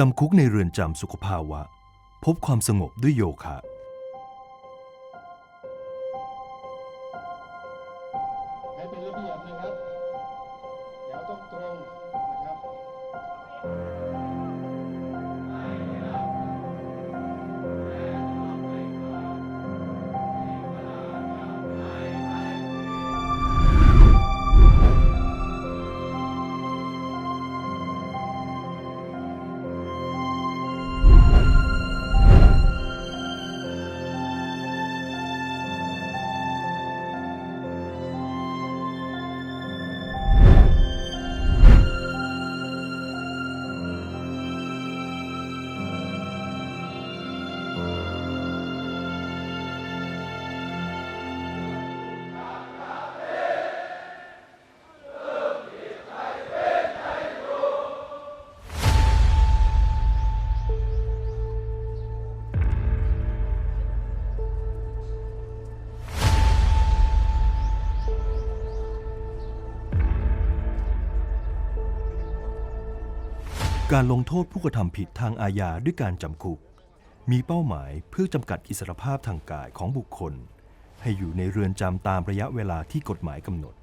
จำคุกในเรือนจำสุขภาวะ พบความสงบด้วยโยคะ การลงโทษผู้กระทำผิดทางอาญาด้วยการจำคุก มีเป้าหมายเพื่อจำกัดอิสรภาพทางกายของบุคคล ให้อยู่ในเรือนจำตามระยะเวลาที่กฎหมายกำหนด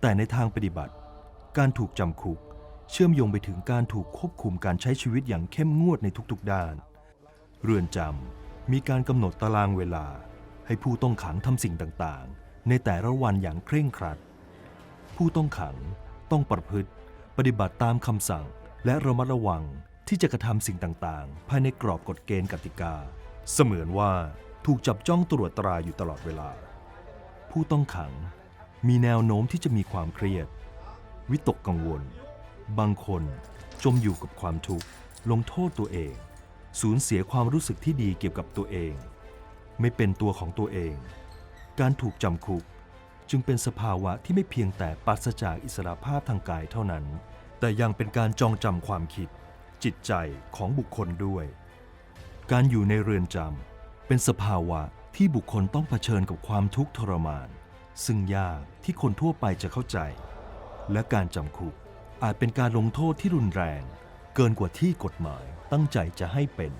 แต่ในทางปฏิบัติ การถูกจำคุก เชื่อมโยงไปถึงการถูกควบคุมการใช้ชีวิตอย่างเข้มงวดในทุกๆด้าน เรือนจำมีการกำหนดตารางเวลา ให้ผู้ต้องขังทำสิ่งต่างๆ ในแต่ละวันอย่างเคร่งครัด ผู้ต้องขังต้องประพฤติ ปฏิบัติตามคำสั่ง และระมัดระวังที่จะกระทำสิ่งต่างๆ ภายในกรอบกฎเกณฑ์กติกา เสมือนว่าถูกจับจ้องตรวจตราอยู่ตลอดเวลา ผู้ต้องขังมีแนวโน้มที่จะมีความเครียด วิตกกังวล บางคนจมอยู่กับความทุกข์ลงโทษตัวเอง สูญเสียความรู้สึกที่ดีเกี่ยวกับตัวเอง ไม่เป็นตัวของตัวเอง การถูกจำคุกจึงเป็นสภาวะที่ไม่เพียงแต่ปราศจากอิสระภาพทางกายเท่านั้น แต่ยังเป็นการจองจำความคิด จิตใจของบุคคลด้วย การอยู่ในเรือนจำเป็นสภาวะที่บุคคลต้องเผชิญกับความทุกข์ทรมาน ซึ่งยากที่คนทั่วไปจะเข้าใจ และการจำคุกอาจเป็นการลงโทษที่รุนแรง เกินกว่าที่กฎหมายตั้งใจจะให้เป็น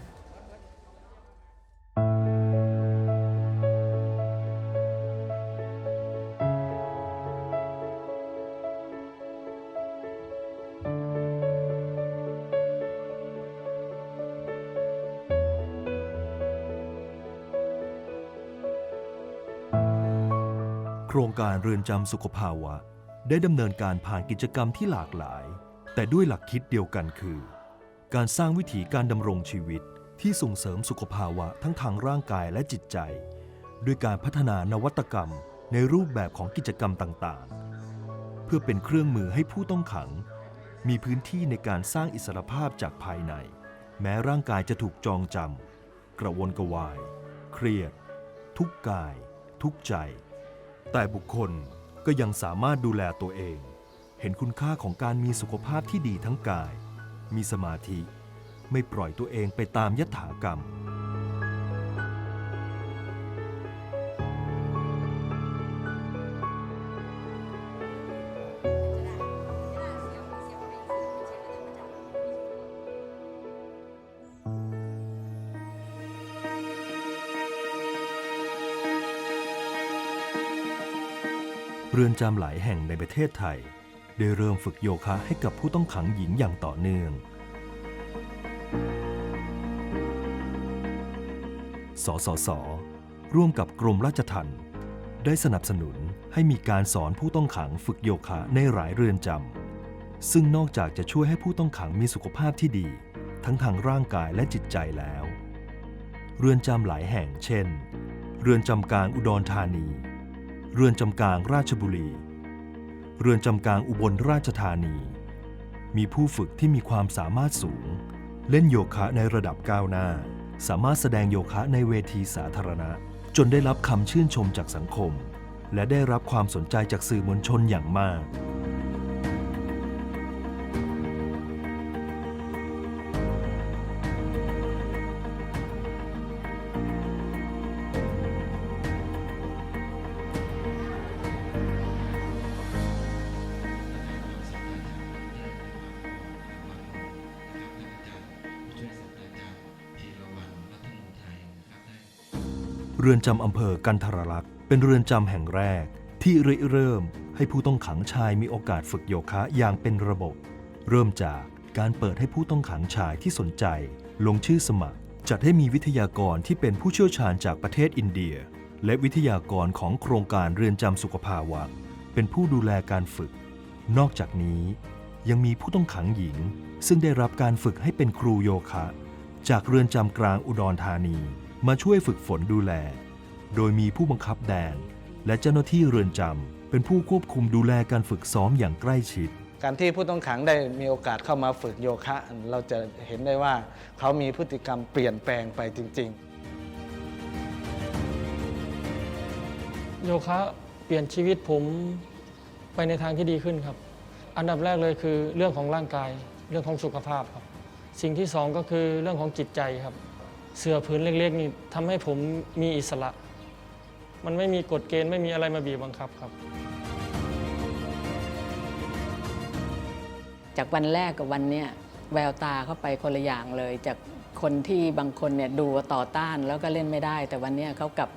โครงการเรือนจำสุขภาวะ ได้ดำเนินการผ่านกิจกรรมที่หลากหลาย แต่ด้วยหลักคิดเดียวกันคือ การสร้างวิถีการดำรงชีวิตที่ส่งเสริมสุขภาวะทั้งทางร่างกายและจิตใจ ด้วยการพัฒนานวัตกรรมในรูปแบบของกิจกรรมต่างๆ เพื่อเป็นเครื่องมือให้ผู้ต้องขัง มีพื้นที่ในการสร้างอิสรภาพจากภายใน แม้ร่างกายจะถูกจองจำกระวนกระวาย เครียด ทุกกาย ทุกใจ แต่บุคคลก็ยังสามารถดูแลตัวเอง เห็นคุณค่าของการมีสุขภาพที่ดีทั้งกาย มีสมาธิ ไม่ปล่อยตัวเองไปตามยถากรรม เรือนจำหลายแห่งในประเทศไทย ได้เริ่มฝึกโยคะให้กับผู้ต้องขังหญิงอย่างต่อเนื่อง สสส ร่วมกับกรมราชทัณฑ์ได้สนับสนุนให้มีการสอนผู้ต้องขังฝึกโยคะในหลายเรือนจำ ซึ่งนอกจากจะช่วยให้ผู้ต้องขังมีสุขภาพที่ดี ทั้งทางร่างกายและจิตใจแล้ว เรือนจำหลายแห่งเช่น เรือนจำกลางอุดรธานี เรือนจำกลางราชบุรี เรือนจำกลางอุบลราชธานี มีผู้ฝึกที่มีความสามารถสูง เล่นโยคะในระดับก้าวหน้า สามารถแสดงโยคะในเวทีสาธารณะ จนได้รับคำชื่นชมจากสังคม และได้รับความสนใจจากสื่อมวลชนอย่างมาก เรือนจำอำเภอกันทรลักษณ์เป็นเรือนจำแห่งแรก ที่ริเริ่มให้ผู้ต้องขังชายมีโอกาสฝึกโยคะอย่างเป็นระบบ เริ่มจากการเปิดให้ผู้ต้องขังชายที่สนใจ ลงชื่อสมัคร จัดให้มีวิทยากรที่เป็นผู้เชี่ยวชาญจากประเทศอินเดีย และวิทยากรของโครงการเรือนจำสุขภาวะ เป็นผู้ดูแลการฝึก นอกจากนี้ ยังมีผู้ต้องขังหญิง ซึ่งได้รับการฝึกให้เป็นครูโยคะ จากเรือนจำกลางอุดรธานี มาช่วยฝึกฝนดูแล โดยมีผู้บังคับแดน และเจ้าหน้าที่เรือนจำเป็นผู้ควบคุมดูแลการฝึกซ้อมอย่างใกล้ชิด การที่ผู้ต้องขังได้มีโอกาสเข้ามาฝึกโยคะ เราจะเห็นได้ว่าเขามีพฤติกรรมเปลี่ยนแปลงไปจริง ๆ โยคะเปลี่ยนชีวิตผมไปในทางที่ดีขึ้นครับ อันดับแรกเลยคือเรื่องของร่างกาย เรื่องของสุขภาพครับ สิ่งที่สองก็คือเรื่องของจิตใจครับ เสื้อผืนเล็กๆนี่ทำให้ผมมีอิสระ มันไม่มีกฎเกณฑ์ไม่มีอะไรมาบีบบังคับครับ จากวันแรกกับวันเนี้ยแววตาเข้าไปคนละอย่างเลย จากคนที่บางคนเนี่ยดูต่อต้านแล้วก็เล่นไม่ได้ แต่วันเนี้ยเขากลับ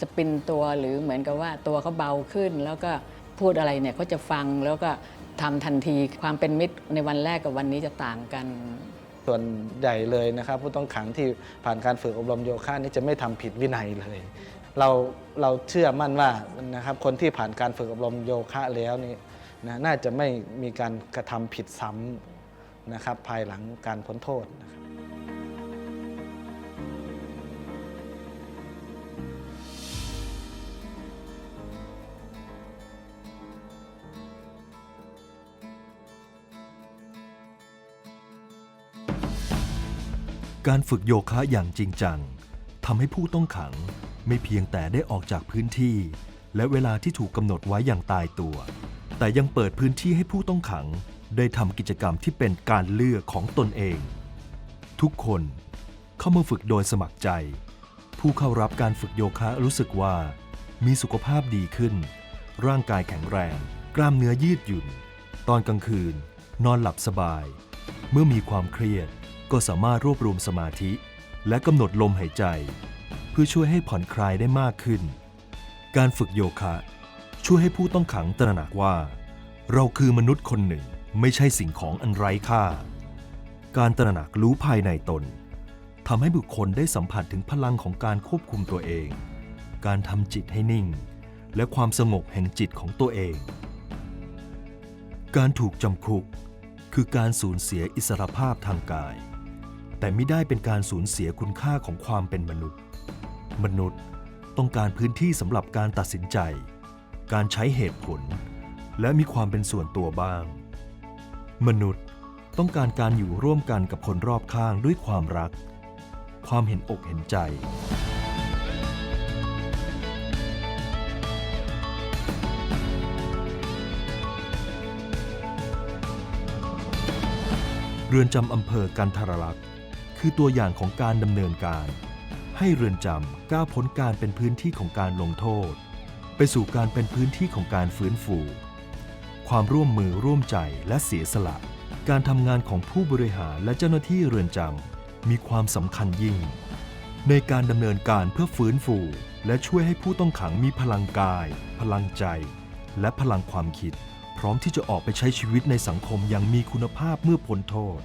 สปินตัวหรือเหมือนกับว่าตัวเขาเบาขึ้น แล้วก็พูดอะไรเนี่ยเขาจะฟังแล้วก็ทำทันทีความเป็นมิตรในวันแรกกับวันนี้จะต่างกัน ส่วนใหญ่เลยนะครับ ผู้ต้องขังที่ผ่านการฝึกอบรมโยคะนี่จะไม่ทำผิดวินัยเลย เราเราเชื่อมั่นว่านะครับคนที่ผ่านการฝึกอบรมโยคะแล้วนี่นะน่าจะไม่มีการกระทำผิดซ้ำนะครับภายหลังการพ้นโทษ การฝึกโยคะอย่างจริงจังทำให้ผู้ต้องขังไม่เพียงแต่ได้ออกจากพื้นที่ และเวลาที่ถูกกำหนดไว้อย่างตายตัว แต่ยังเปิดพื้นที่ให้ผู้ต้องขังได้ทำกิจกรรมที่เป็นการเลือกของตนเอง ทุกคนเข้ามาฝึกโดยสมัครใจ ผู้เข้ารับการฝึกโยคะรู้สึกว่า มีสุขภาพดีขึ้น ร่างกายแข็งแรง กล้ามเนื้อยืดหยุ่น ตอนกลางคืน นอนหลับสบาย เมื่อมีความเครียด ก็สามารถรวบรวมสมาธิ และกำหนดลมหายใจ เพื่อช่วยให้ผ่อนคลายได้มากขึ้น การฝึกโยคะ ช่วยให้ผู้ต้องขังตระหนักว่า เราคือมนุษย์คนหนึ่งไม่ใช่สิ่งของอันไร้ค่า การตระหนักรู้ภายในตนทำให้บุคคลได้สัมผัสถึงพลังของการควบคุมตัวเอง การทำจิตให้นิ่ง และความสงบแห่งจิตของตัวเอง การถูกจำคุก คือการสูญเสียอิสรภาพทางกาย แต่ไม่ได้เป็นการสูญเสียคุณค่าของความเป็นมนุษย์ มนุษย์ต้องการพื้นที่สำหรับการตัดสินใจ การใช้เหตุผล และมีความเป็นส่วนตัวบ้าง มนุษย์ต้องการการอยู่ร่วมกันกับคนรอบข้างด้วยความรัก ความเห็นอกเห็นใจเรือนจำอำเภอกันทรลักษณ์ คือตัวอย่างของการดำเนินการ ให้เรือนจำก้าวพ้นการเป็นพื้นที่ของการลงโทษ ไปสู่การเป็นพื้นที่ของการฟื้นฟู ความร่วมมือร่วมใจและเสียสละ การทำงานของผู้บริหารและเจ้าหน้าที่เรือนจำมีความสำคัญยิ่ง ในการดำเนินการเพื่อฟื้นฟู และช่วยให้ผู้ต้องขังมีพลังกาย พลังใจ และพลังความคิด พร้อมที่จะออกไปใช้ชีวิตในสังคมอย่างมีคุณภาพเมื่อพ้นโทษ